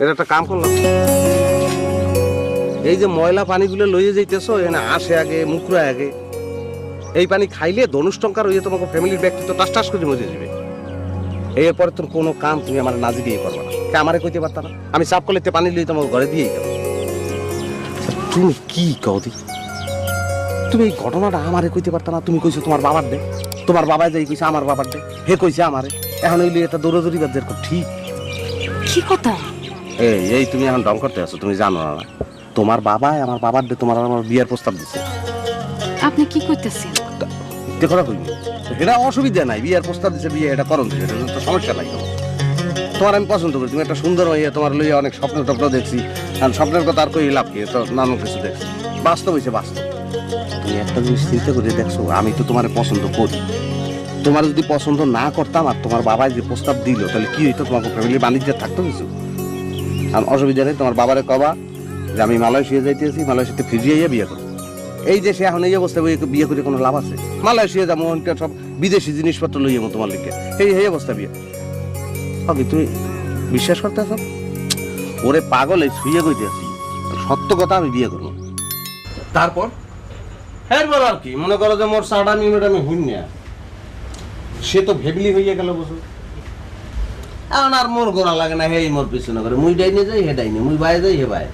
এটা একটা কাম করলাম। এই যে ময়লা পানিগুলো লইয়ে যাইতেছো, এখানে আসে আগে, মুখরা আগে। এই পানি খাইলে ধনুষ্টঙ্কার হইয়ে তোমাকে ফ্যামিলির ব্যক্তিত্ব টাস টাস করে মজে যাবে। এরপরে তোর কোনো কাম তুমি আমার নাজি দিয়ে করবে না। কে আমারে কইতে পারতা না? আমি সাফ করলে পানি লিয়ে তোমাকে ঘরে দিয়েই যাব। তুমি কি কদি তুমি এই ঘটনাটা আমারে কইতে পারতা না? তুমি কইছো তোমার বাবার দে। তোমার বাবা যাই কইছে, আমার বাবার দে। হে কইছে আমারে। এখন এই লিয়ে এটা দৌড়াদৌড়ি বাদ ঠিক। কি কথা? এই এই তুমি এখন ডং করতে আছো তুমি জানো না তোমার বাবাই আমার বাবার তোমার আমার বিয়ের প্রস্তাব দিছে। আপনি কি করতেছেন? দেখো না এটা অসুবিধা নাই বিয়ের প্রস্তাব দিছে বিয়ে এটা দিছে এটা তো সমস্যা নাই তোমার তোমার আমি পছন্দ করি তুমি একটা সুন্দর হইয়া তোমার লইয়া অনেক স্বপ্ন টপ্ন দেখছি আর স্বপ্নের কথা আর কই লাভ কি তো নানান কিছু দেখছি। বাস্তব হয়েছে বাস্তব। তুমি একটা জিনিস চিন্তা করে দেখছ আমি তো তোমার পছন্দ করি। তোমার যদি পছন্দ না করতাম আর তোমার বাবা যে প্রস্তাব দিল তাহলে কি হইতো? তোমার ফ্যামিলি বাণিজ্য থাকতো কিছু? অসুবিধা নেই তোমার বাবারে কবা যে আমি মালয়েশিয়া যাইতেছি মালয়েশিয়াতে ফিরিয়ে বিয়ে করব। এই যে সে এখন এই অবস্থায় বিয়ে- বিয়ে করে কোনো লাভ আছে? মালয়েশিয়া যাব ওখানকার সব বিদেশি জিনিসপত্র লইয়ে যাব তোমার লিখে এই এই অবস্থা বিয়ে। হবে তুমি বিশ্বাস করতে আছো ওরে পাগল এই শুয়ে কইতে আছি সত্য কথা আমি বিয়ে করব। তারপর? হ্যাঁ বল আর কি? মনে করো যে মোর সাড়া মিনিট আমি হইন না সে তো ভেবলি হইয়া গেল বসো এখন আর মোর গোড়া লাগে না, হেই মোর পিছনে করে মুই ডাইনে যাই, হে ডাইনে। মুই ভাই যাই, হে ভাই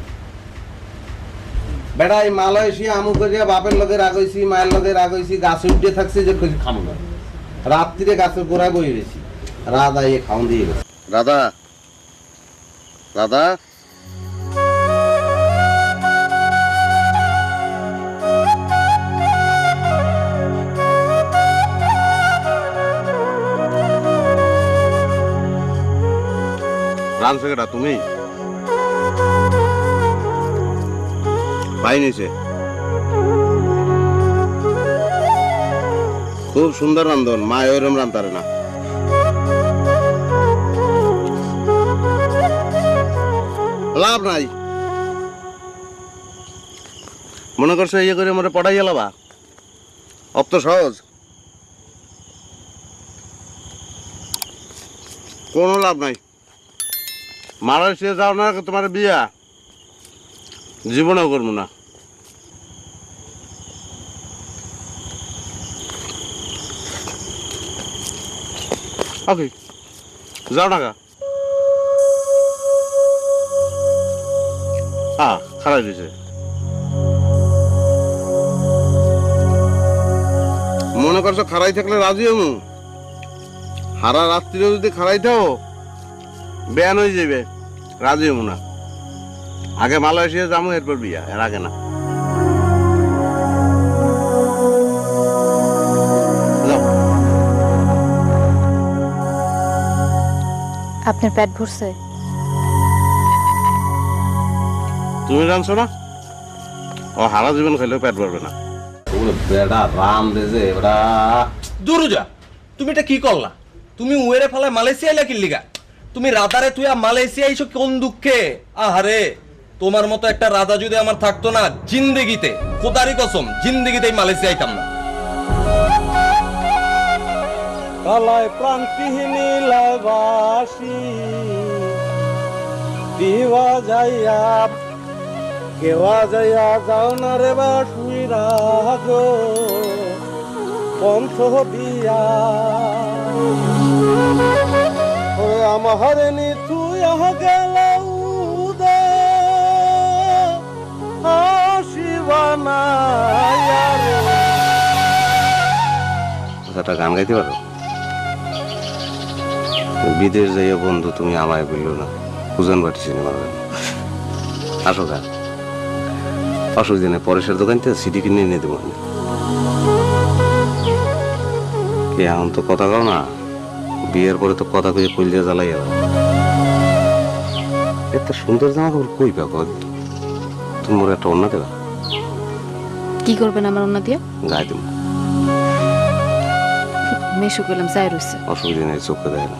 বেড়া এই মালয়েশিয়া আমু করিয়া বাপের লগে রাগইছি মায়ের লগে রাগইছি গাছ উঠে থাকছে যে কিছু খামো না। রাত্রিরে গাছের গোড়ায় বই রয়েছি রাধা এ খাওন দিয়ে গেছে। রাধা। রাধা? রান সেকেটা, তুমি? ভাই নিছে খুব সুন্দর রান্ধন মা ওইরকম রান্তারে না। লাভ নাই। মনে করছ ইয়ে করে মরে পড়াই গেলাবা অত সহজ। কোনো লাভ নাই। মালয়েশিয়া যাও না, তোমার বিয়া। জীবনেও করব না। ওকে যাও না গা। হ্যাঁ খারাপ দিছে। মনে করছ খারাই থাকলে রাজি হমু? হারা রাত্রিরে যদি খারাই থাও বেয়ান হয়ে যাবে রাজি হমু না। আগে মালয়েশিয়া যাব এরপর বিয়া এর আগে না। আপনার পেট ভরছে? তুমি জানছো না? ও হারা জীবন খাইলেও পেট ভরবে না। বেড়া রাম যে এবার তুমি এটা কি করলা? তুমি উয়েরে ফেলায় মালয়েশিয়া এলা কিল্লিগা তুমি রাদারে তুই মালয়েশিয়া এইসব কোন দুঃখে? আহারে, তোমার মতো একটা রাজা যদি আমার থাকতো না, জিন্দেগিতে, খোদারি কসম জিন্দেগিতে মালয়েশিয়া আইতাম না। কালায় প্রান্তিহীনী লাবাসি দিওয়া যাইয়া কেওয়া যাইয়া যাও না রে বাসুই রাজো পন্থ দিয়া আমার তুই গেল আসিবানা গান গাইতে পারো? বিদেশ যাইয়া বন্ধু, তুমি আমায় বলল না। পূজন বাটি সিনেমার গান আসো গান অসুবিধা নেই পরেশের দোকান থেকে সিডি কিনে এনে দেবো। কে এখন তো কথা কও না? বিয়ের পরে তো কথা কয়ে কইলে জ্বালাই গেল এত সুন্দর জামা কাপড় কই পাবো? তুমি মোর একটা অন্য দেবা? কি করবেন আমার অন্য দিয়ে? গায়ে দেবো মেশু করলাম যাই রয়েছে অসুবিধা নেই চোখে দেয় না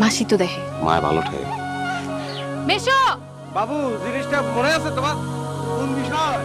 মাসি তো দেখে। মায় ভালো ঠাই মেশো বাবু জিনিসটা মনে আছে তোমার? কোন বিষয়?